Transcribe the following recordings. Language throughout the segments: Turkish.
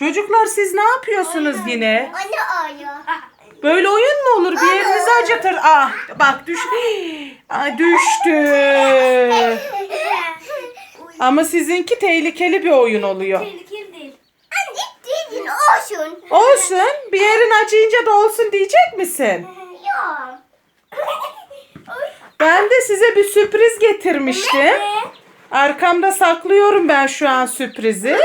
Çocuklar siz ne yapıyorsunuz yine? Anne ağrıyor. Böyle oyun mu olur? Bir yerinizi acıtır. Ah bak düş. Ay, düştü. Ama sizinki tehlikeli bir oyun oluyor. Tehlikeli değil. Anne dedin olsun. Olsun. Bir yerin acıyınca da olsun diyecek misin? Yok. Ben de size bir sürpriz getirmiştim. Arkamda saklıyorum ben şu an sürprizi.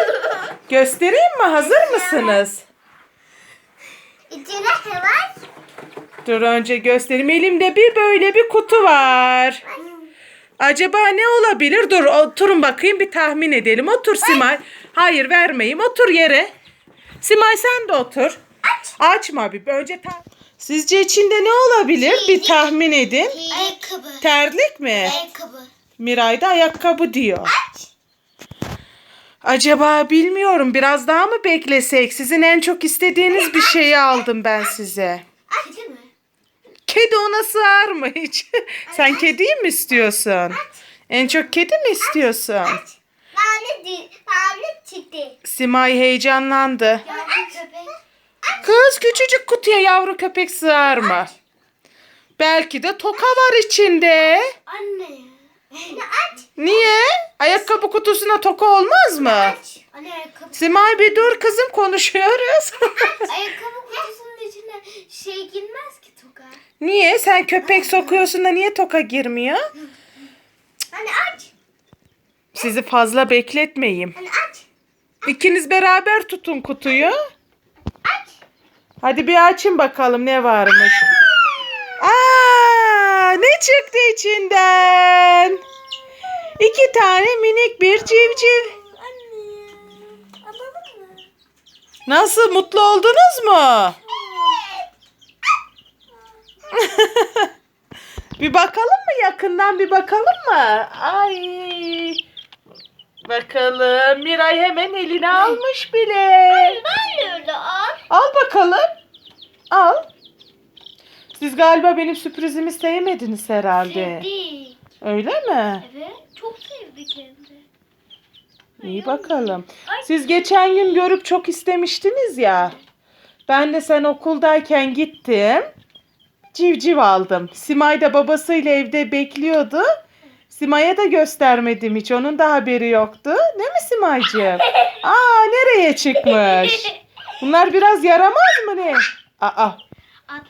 Göstereyim mi? Hazır mısınız? İçine ne var? Dur önce göstereyim. Elimde bir böyle bir kutu var. Acaba ne olabilir? Dur oturun bakayım bir tahmin edelim. Otur Simay. Hayır vermeyeyim. Otur yere. Simay sen de otur. Açma bir. Önce ta- Sizce içinde ne olabilir? Bir tahmin edin. Ayakkabı. Terlik mi? Ayakkabı. Miray da ayakkabı diyor. Acaba bilmiyorum. Biraz daha mı beklesek? Sizin en çok istediğiniz bir şeyi aldım ben size. Aç mı? Kedi ona sığar mı hiç? Sen kediyi mi istiyorsun? En çok kedi mi istiyorsun? Mavi. Mavi çıktı. Simay heyecanlandı. Yavru köpek. Kız küçücük kutuya yavru köpek sığar mı? Belki de toka var içinde. Anne. Anne aç. Niye? Ayakkabı kutusuna toka olmaz mı? Anne ayakkabı. Simay bir dur kızım konuşuyoruz. Ayakkabı kutusunun içine şey girmez ki toka. niye? Sen köpek sokuyorsun da niye toka girmiyor? Anne aç. Sizi fazla bekletmeyeyim. Anne aç. İkiniz beraber tutun kutuyu. Aç. Hadi bir açın bakalım ne varmış. Aa, çıktı içinden? İki tane minik bir civciv. Nasıl mutlu oldunuz mu? bir bakalım mı yakından bir bakalım mı? Ay. Bakalım Miray hemen eline almış bile. Ben öyle al. Al bakalım. Al. Siz galiba benim sürprizimi sevmediniz herhalde. Sevdik. Öyle mi? Evet. Çok sevdik hem de. İyi bakalım. Siz geçen gün görüp çok istemiştiniz ya. Ben de sen okuldayken gittim. Civciv aldım. Simay da babasıyla evde bekliyordu. Simay'a da göstermedim hiç. Onun da haberi yoktu. Değil mi Simay'cığım? Aa nereye çıkmış? Bunlar biraz yaramaz mı ne? Aa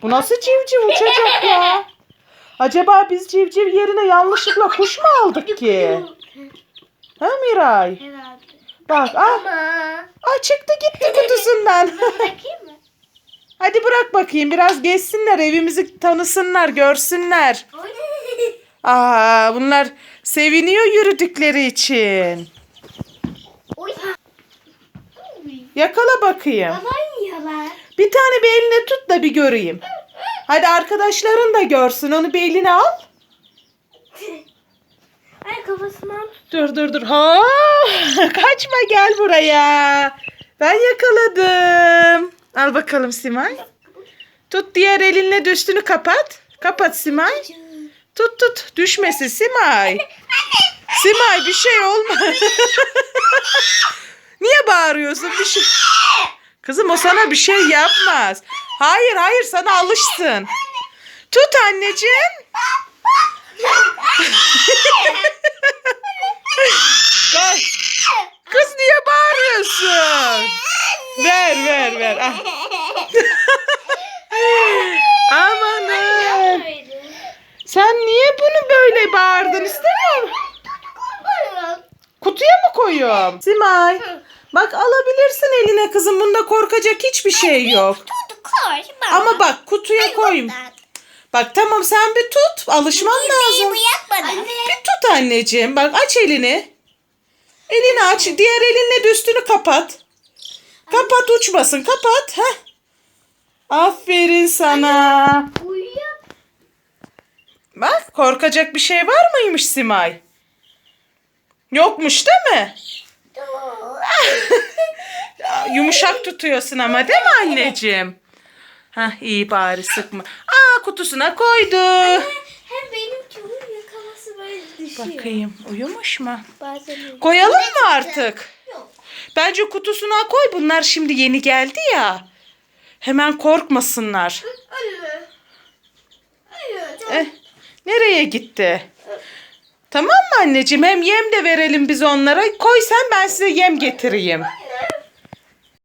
bu nasıl civciv uçacak ya? Acaba biz civciv yerine yanlışlıkla kuş mu aldık ki? Ha Miray? Herhalde. Bak ah, ah çıktı gitti kutusundan. Hadi bırak bakayım biraz gezsinler evimizi tanısınlar görsünler. Aa bunlar seviniyor yürüdükleri için. Yakala bakayım. Aman yiyorlar. Bir tane bir eline tut da bir göreyim. Hadi arkadaşların da görsün onu bir eline al. Ay kafasından Dur dur dur. Ha, kaçma gel buraya. Ben yakaladım. Al bakalım Simay. Tut diğer elinle üstünü kapat. Kapat Simay. Tut tut. Düşmesin Simay. Simay bir şey olmaz. Niye bağırıyorsun? Bir şey... Kızım o sana bir şey yapmaz. Hayır hayır sana alışsın. Tut anneciğim. Kız niye bağırıyorsun? Ver ver ver. Ah. Amanın. Sen niye bunu böyle bağırdın istemiyor musun? Kutuya mı koyuyorum? Simay. Bak alabilirsin eline kızım. Bunda korkacak hiçbir şey yok. Tut baba. Ama bak kutuya koyayım. Bak tamam sen bir tut. Alışman lazım. Bir tut anneciğim. Bak aç elini. Elini aç. Diğer elinle de üstünü kapat. Kapat uçmasın. Kapat. Heh. Aferin sana. Bak korkacak bir şey var mıymış Simay? Yokmuş değil mi? Yumuşak tutuyorsun ama değil mi anneciğim? Hah iyi bari sıkma. Aa kutusuna koydu. Hem benimki uyuyor kafası böyle düşüyor. Bakayım uyumuş mu? Bazen. Koyalım mı artık? Yok. Bence kutusuna koy. Bunlar şimdi yeni geldi ya. Hemen korkmasınlar. Anne. Anne. Eh, nereye gitti? Tamam mı anneciğim? Hem yem de verelim biz onlara. Koy sen ben size yem getireyim.